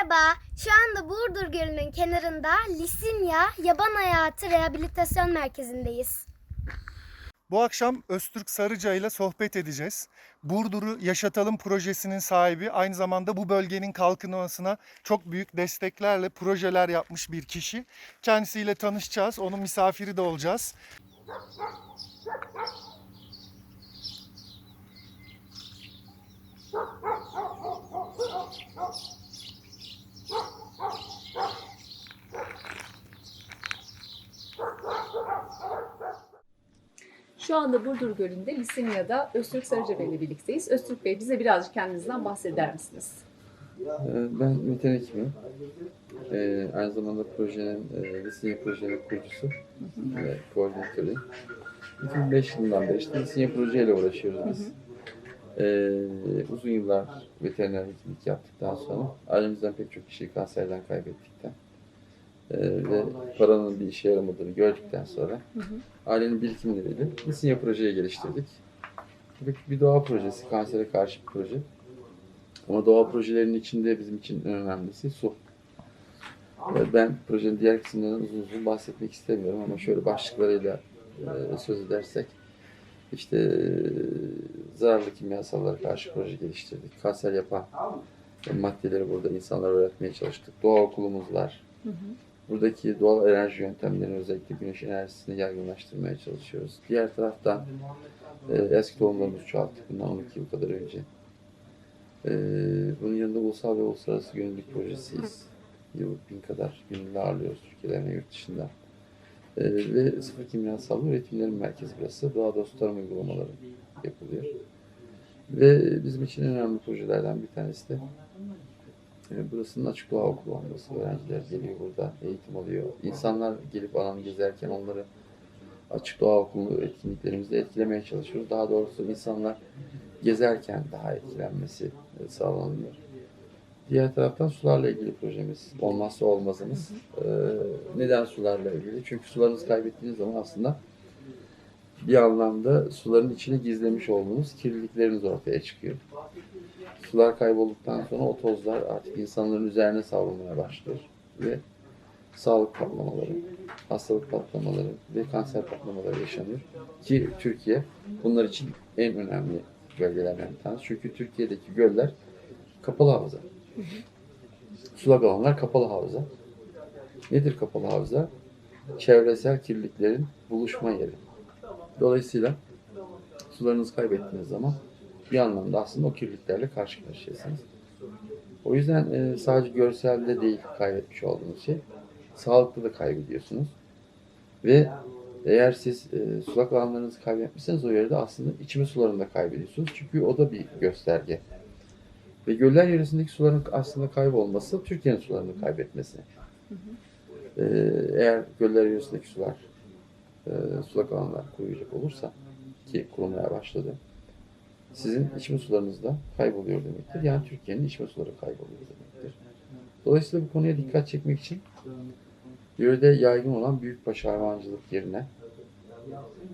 Merhaba, şu anda Burdur Gölü'nün kenarında Lisimya Yaban Hayatı Rehabilitasyon Merkezi'ndeyiz. Bu akşam Öztürk Sarıca ile sohbet edeceğiz. Burdur'u Yaşatalım projesinin sahibi, aynı zamanda bu bölgenin kalkınmasına çok büyük desteklerle projeler yapmış bir kişi. Kendisiyle tanışacağız, onun misafiri de olacağız. Şu anda Burdur Gölü'nde Lisimya'da Öztürk Sarıca Bey ile birlikteyiz. Öztürk Bey bize birazcık kendinizden bahseder misiniz? Ee, Ben Metin Ekim'im. Ee, aynı zamanda projenin, e, Lisinye projenin kurucusu ve koordinatörü. 2005 yılından beri işte Lisinye projeyle uğraşıyoruz biz. Ee, uzun yıllar veteriner hekimlik yaptıktan sonra ailemizden pek çok kişiyi kanserden kaybettikten e, ve paranın bir işe yaramadığını gördükten sonra ailenin birikimleriyle Lisinye projeyi geliştirdik. Tabii ki bir doğa projesi, kansere karşı bir proje. Ama doğa projelerinin içinde bizim için en önemlisi su. Ben projenin diğer kısımlarından uzun uzun bahsetmek istemiyorum ama şöyle başlıklarıyla e, söz edersek işte e, zararlı kimyasallara karşı proje geliştirdik. Kanser yapan maddeleri burada insanlara öğretmeye çalıştık. Doğa okulumuz var. Buradaki doğal enerji yöntemlerini özellikle güneş enerjisini yaygınlaştırmaya çalışıyoruz. Diğer taraftan e, eski tohumlarımızı çoğalttık bundan 12 yıl kadar önce. Ee, bunun yanında ulusal ve uluslararası gönüllülük projesiyiz. Yıllık bin kadar gönüllü ağırlıyoruz Türkiye'den ve yurt dışından. Ee, ve sıfır kimyasal üretimlerin merkezi burası. Doğa dostu tarım uygulamaları yapılıyor. Ve bizim için en önemli projelerden bir tanesi de e, burasının açık doğa okulu olması. Öğrenciler geliyor burada, eğitim alıyor. İnsanlar gelip alanı gezerken onları açık doğa okulu etkinliklerimizde etkilemeye çalışıyoruz. Daha doğrusu insanlar gezerken daha etkilenmesi e, sağlanıyor. Diğer taraftan sularla ilgili projemiz olmazsa olmazımız. Ee, neden sularla ilgili? Çünkü sularınızı kaybettiğiniz zaman aslında bir anlamda suların içine gizlemiş olduğunuz kirlilikleriniz ortaya çıkıyor. Sular kaybolduktan sonra o tozlar artık insanların üzerine savrulmaya başlıyor ve sağlık patlamaları, hastalık patlamaları ve kanser patlamaları yaşanıyor. Ki Türkiye bunlar için en önemli bölgelerden bir tanesi. Çünkü Türkiye'deki göller kapalı havza. Sulak alanlar kapalı havza. Nedir kapalı havza? Çevresel kirliliklerin buluşma yeri. Dolayısıyla sularınızı kaybettiğiniz zaman bir anlamda aslında o kirliliklerle karşı. O yüzden e, sadece görselde değil kaybetmiş olduğunuz şey, sağlıklı da kaybediyorsunuz. Ve eğer siz e, sulak alanlarınızı kaybetmişseniz o yerde aslında içme sularını da kaybediyorsunuz. Çünkü o da bir gösterge. Ve göller yöresindeki suların aslında kaybolması Türkiye'nin sularını kaybetmesi. E, eğer göller yöresindeki sular, e, sulak alanlar kuruyacak olursa ki kurumaya başladı. Sizin içme sularınız da kayboluyor demektir. Yani Türkiye'nin içme suları kayboluyor demektir. Dolayısıyla bu konuya dikkat çekmek için yörede yaygın olan büyükbaş hayvancılık yerine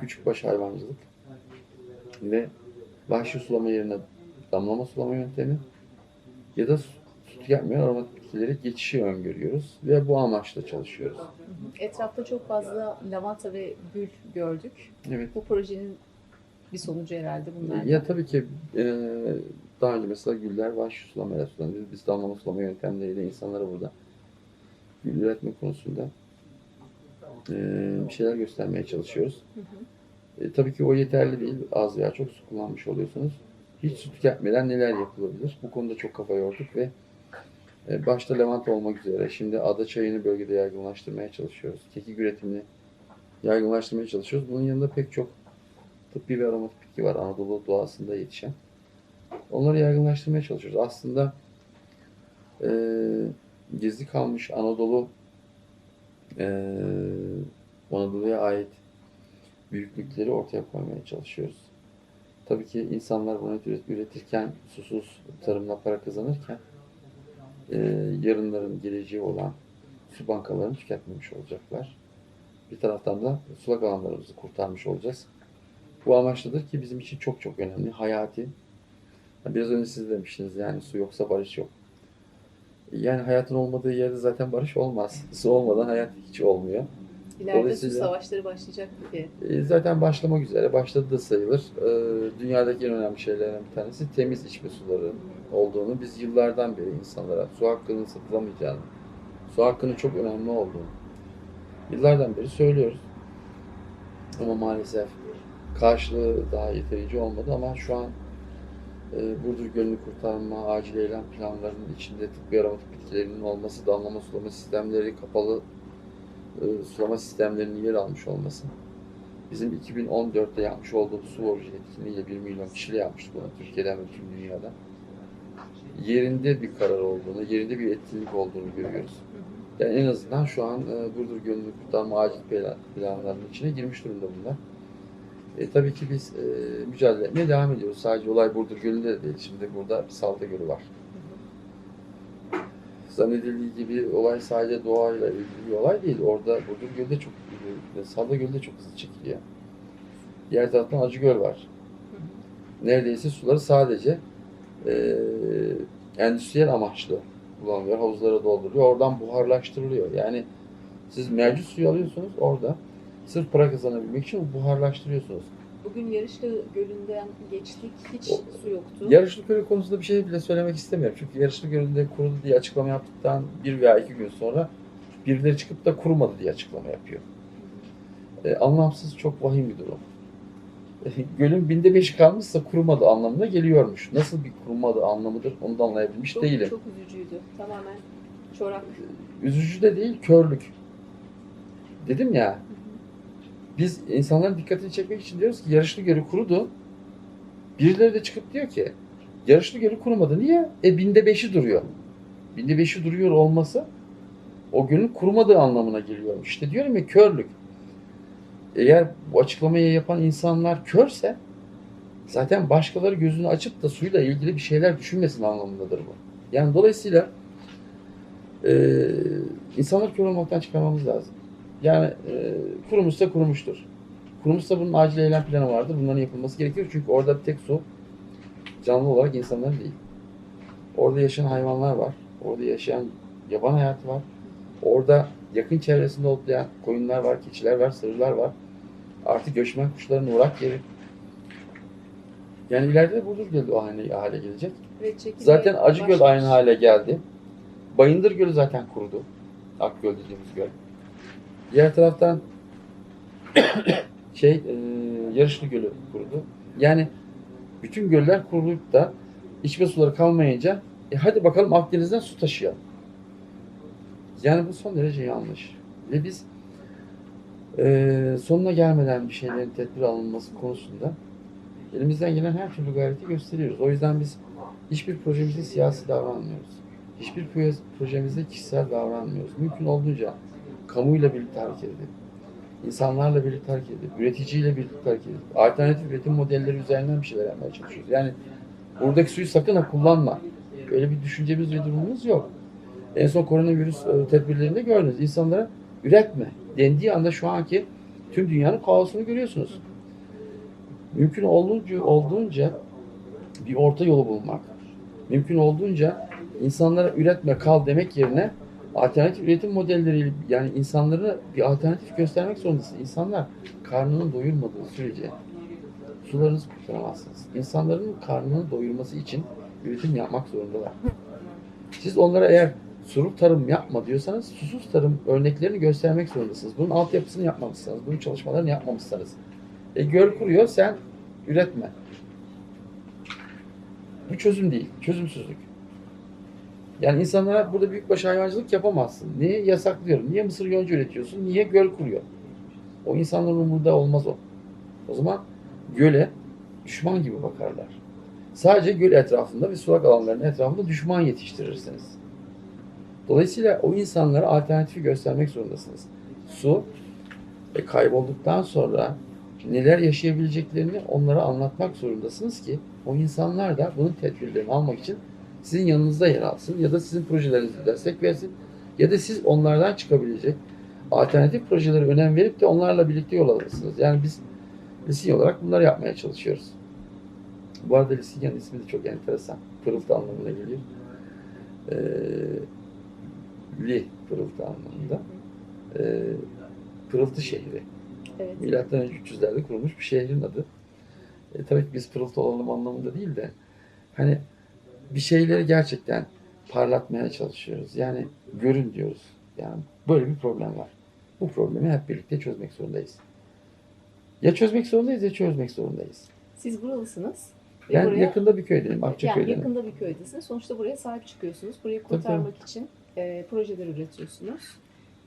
küçükbaş hayvancılık ve vahşi sulama yerine damlama sulama yöntemi ya da su tüketmeyen aromatik bitkilere geçişi öngörüyoruz ve bu amaçla çalışıyoruz. Etrafta çok fazla lavanta ve gül gördük. Evet. Bu projenin bir sonucu herhalde bunlar. Ya tabii ki e, daha önce mesela güller vahşi sulamayla sulanıyor. Biz damlama sulama yöntemleriyle insanlara burada gül üretme konusunda e, bir şeyler göstermeye çalışıyoruz. E, tabii ki o yeterli değil. Az veya çok su kullanmış oluyorsunuz. Hiç su tüketmeden neler yapılabilir? Bu konuda çok kafa yorduk ve e, başta Levant olmak üzere şimdi ada çayını bölgede yaygınlaştırmaya çalışıyoruz. Kekik üretimini yaygınlaştırmaya çalışıyoruz. Bunun yanında pek çok tıbbi ve aromatik var Anadolu doğasında yetişen. Onları yaygınlaştırmaya çalışıyoruz. Aslında e, gizli kalmış Anadolu e, Anadolu'ya ait büyüklükleri ortaya koymaya çalışıyoruz. Tabii ki insanlar bunu üret- üretirken susuz tarımla para kazanırken e, yarınların geleceği olan su bankalarını tüketmemiş olacaklar. Bir taraftan da sulak alanlarımızı kurtarmış olacağız. Bu amaçlıdır ki bizim için çok çok önemli. Hayati. Biraz önce siz demiştiniz yani su yoksa barış yok. Yani hayatın olmadığı yerde zaten barış olmaz. Su olmadan hayat hiç olmuyor. İleride su savaşları başlayacak gibi. E, Zaten başlamak üzere, başladı da sayılır. E, Dünyadaki en önemli şeylerden bir tanesi temiz içme suları olduğunu biz yıllardan beri insanlara su hakkının satılamayacağını, su hakkının çok önemli olduğunu yıllardan beri söylüyoruz. Ama maalesef karşılığı daha yeterince olmadı ama şu an e, Burdur Gölü'nü kurtarma, acil eylem planlarının içinde tıbbi aromatik bitkilerinin olması, damlama sulama sistemleri, kapalı e, sulama sistemlerinin yer almış olması. Bizim 2014'te yapmış olduğumuz su orucu etkinliğiyle 1 milyon kişiyle yapmıştık bunu Türkiye'den ve tüm dünyada. Yerinde bir karar olduğunu, yerinde bir etkinlik olduğunu görüyoruz. Yani en azından şu an e, Burdur Gölü'nü kurtarma acil plan- planlarının içine girmiş durumda bunlar. E, tabii ki biz e, mücadele etmeye devam ediyoruz. Sadece olay Burdur Gölü'nde de değil. Şimdi burada bir Salda Gölü var. Zannedildiği gibi olay sadece doğayla ilgili bir olay değil. Orada Burdur Gölü de çok, e, Salda Gölü de çok hızlı çekiliyor. Diğer taraftan Acıgöl var. Neredeyse suları sadece e, endüstriyel amaçlı kullanılıyor. Havuzlara dolduruluyor. Oradan buharlaştırılıyor. Yani siz mevcut suyu alıyorsunuz orada. Sırf para kazanabilmek için buharlaştırıyorsunuz. Bugün Yarışlı Gölü'nden geçtik. Hiç O- su yoktu. Yarışlı Gölü konusunda bir şey bile söylemek istemiyorum. Çünkü Yarışlı Gölü'nde kurudu diye açıklama yaptıktan bir veya iki gün sonra birileri çıkıp da kurumadı diye açıklama yapıyor. E, anlamsız çok vahim bir durum. E, Gölün binde beşi kalmışsa kurumadı anlamına geliyormuş. Nasıl bir kurumadı anlamıdır onu da anlayabilmiş çok, değilim. çok üzücüydü. Tamamen çorak. Üzücü de değil, körlük. Dedim ya, biz insanların dikkatini çekmek için diyoruz ki yarışlı gölü kurudu. Birileri de çıkıp diyor ki yarışlı gölü kurumadı. Niye? E binde beşi duruyor. Binde beşi duruyor olması o gölün kurumadığı anlamına geliyormuş. İşte diyorum ya körlük. Eğer bu açıklamayı yapan insanlar körse zaten başkaları gözünü açıp da suyla ilgili bir şeyler düşünmesin anlamındadır bu. Yani dolayısıyla e, insanları kör olmaktan çıkarmamız lazım. Yani e, kurumuşsa kurumuştur. Kurumuşsa bunun acil eylem planı vardır. Bunların yapılması gerekiyor. Çünkü orada bir tek su canlı olarak insanların değil. Orada yaşayan hayvanlar var. Orada yaşayan yaban hayatı var. Orada yakın çevresinde otlayan koyunlar var, keçiler var, sığırlar var. Artık göçmen kuşların uğrak yeri. Yani ileride Burdur Gölü o hale, hale gelecek. Zaten Acıgöl başlamış. aynı hale geldi. Bayındır Gölü zaten kurudu. Akgöl dediğimiz göl. Diğer taraftan şey e, Yarışlı Gölü kurudu. Yani bütün göller kurulup da içme suları kalmayınca e hadi bakalım Akdeniz'den su taşıyalım. Yani bu son derece yanlış. Ve biz e, sonuna gelmeden bir şeylerin tedbir alınması konusunda elimizden gelen her türlü gayreti gösteriyoruz. O yüzden biz hiçbir projemizde siyasi davranmıyoruz. Hiçbir proje- projemizde kişisel davranmıyoruz. Mümkün olduğunca kamuyla birlikte hareket edip, insanlarla birlikte hareket edip, üreticiyle birlikte hareket edip, alternatif üretim modelleri üzerinden bir şeyler yapmaya çalışıyoruz. Yani buradaki suyu sakın ha kullanma. Öyle bir düşüncemiz ve durumumuz yok. En son koronavirüs e, tedbirlerinde gördünüz. İnsanlara üretme dendiği anda şu anki tüm dünyanın kaosunu görüyorsunuz. Mümkün olduğunca, olduğunca bir orta yolu bulmak. Mümkün olduğunca insanlara üretme kal demek yerine alternatif üretim modelleriyle yani insanlara bir alternatif göstermek zorundasın. İnsanlar karnını doyurmadığı sürece sularınızı kurtaramazsınız. İnsanların karnını doyurması için üretim yapmak zorundalar. Siz onlara eğer suruk tarım yapma diyorsanız susuz tarım örneklerini göstermek zorundasınız. Bunun altyapısını yapmamışsınız. Bunun çalışmalarını yapmamışsınız. E göl kuruyor sen üretme. Bu çözüm değil. Çözümsüzlük. Yani insanlara burada büyükbaş hayvancılık yapamazsın. Niye yasaklıyorum? Niye mısır yonca üretiyorsun? Niye göl kuruyor? O insanların umurunda olmaz o. O zaman göle düşman gibi bakarlar. Sadece göl etrafında ve sulak alanların etrafında düşman yetiştirirsiniz. Dolayısıyla o insanlara alternatifi göstermek zorundasınız. Su e, kaybolduktan sonra neler yaşayabileceklerini onlara anlatmak zorundasınız ki o insanlar da bunun tedbirlerini almak için sizin yanınızda yer alsın ya da sizin projelerinize destek versin ya da siz onlardan çıkabilecek alternatif projelere önem verip de onlarla birlikte yol alırsınız. Yani biz Lisinya olarak bunları yapmaya çalışıyoruz. Bu arada Lisinya'nın ismi de çok enteresan. Pırıltı anlamına geliyor. Ee, kirli pırıltı anlamında. E, pırıltı şehri. Evet. Milattan önce 300'lerde kurulmuş bir şehrin adı. E, tabii ki biz pırıltı olalım anlamında değil de hani bir şeyleri gerçekten parlatmaya çalışıyoruz. Yani görün diyoruz. Yani böyle bir problem var. Bu problemi hep birlikte çözmek zorundayız. Ya çözmek zorundayız ya çözmek zorundayız. Siz buralısınız. Ben buraya- yakında bir köydeyim, Yani Akçaköy'deyim. yakında bir köydesiniz. Sonuçta buraya sahip çıkıyorsunuz. Burayı kurtarmak için e, projeler üretiyorsunuz.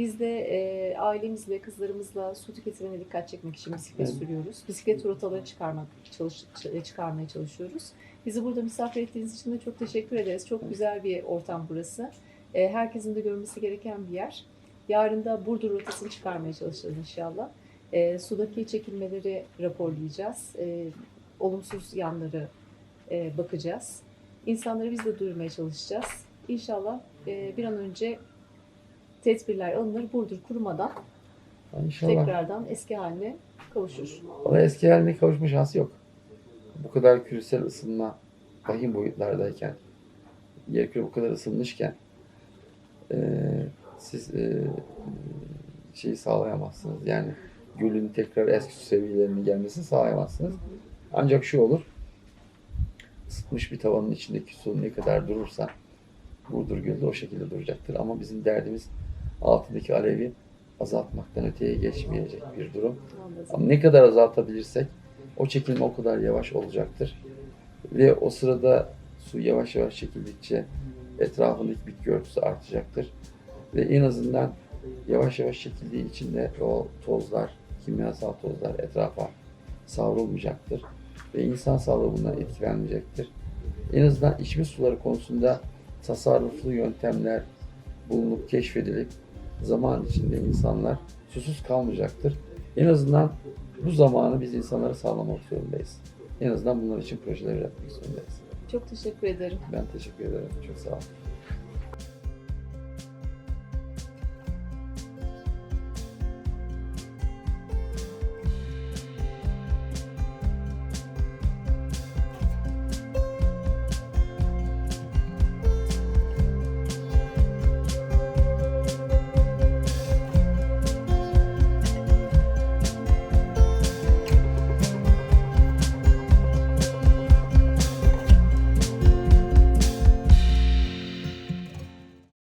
Biz de e, ailemizle, kızlarımızla su tüketimine dikkat çekmek için bisiklet Evet. sürüyoruz. Bisiklet rotaları çıkarmak çalış, ç- çıkarmaya çalışıyoruz. Bizi burada misafir ettiğiniz için de çok teşekkür ederiz. Çok güzel bir ortam burası. E, herkesin de görmesi gereken bir yer. Yarın da Burdur rotasını çıkarmaya çalışacağız inşallah. E, sudaki çekilmeleri raporlayacağız. E, olumsuz yanları e, bakacağız. İnsanları biz de duyurmaya çalışacağız. İnşallah e, bir an önce tedbirler alınır, Burdur kurumadan İnşallah. tekrardan eski haline kavuşur. Ama eski haline kavuşma şansı yok. Bu kadar küresel ısınma vahim boyutlardayken, yer küre bu kadar ısınmışken eee, siz eee şeyi sağlayamazsınız. Yani gölün tekrar eski seviyelerine gelmesini sağlayamazsınız. Ancak şu olur, ısıtmış bir tavanın içindeki su ne kadar durursa Burdur Gölü de o şekilde duracaktır. Ama bizim derdimiz altındaki alevi azaltmaktan öteye geçmeyecek bir durum. Ama ne kadar azaltabilirsek o çekilme o kadar yavaş olacaktır. Ve o sırada su yavaş yavaş çekildikçe etrafındaki bitki örtüsü artacaktır. Ve en azından yavaş yavaş çekildiği için de o tozlar, kimyasal tozlar etrafa savrulmayacaktır. Ve insan sağlığı bundan etkilenmeyecektir. En azından içme suları konusunda tasarruflu yöntemler bulunup keşfedilip zaman içinde insanlar susuz kalmayacaktır. En azından bu zamanı biz insanlara sağlamak zorundayız. En azından bunlar için projeler üretmek zorundayız. Çok teşekkür ederim. Ben teşekkür ederim. Çok sağ olun.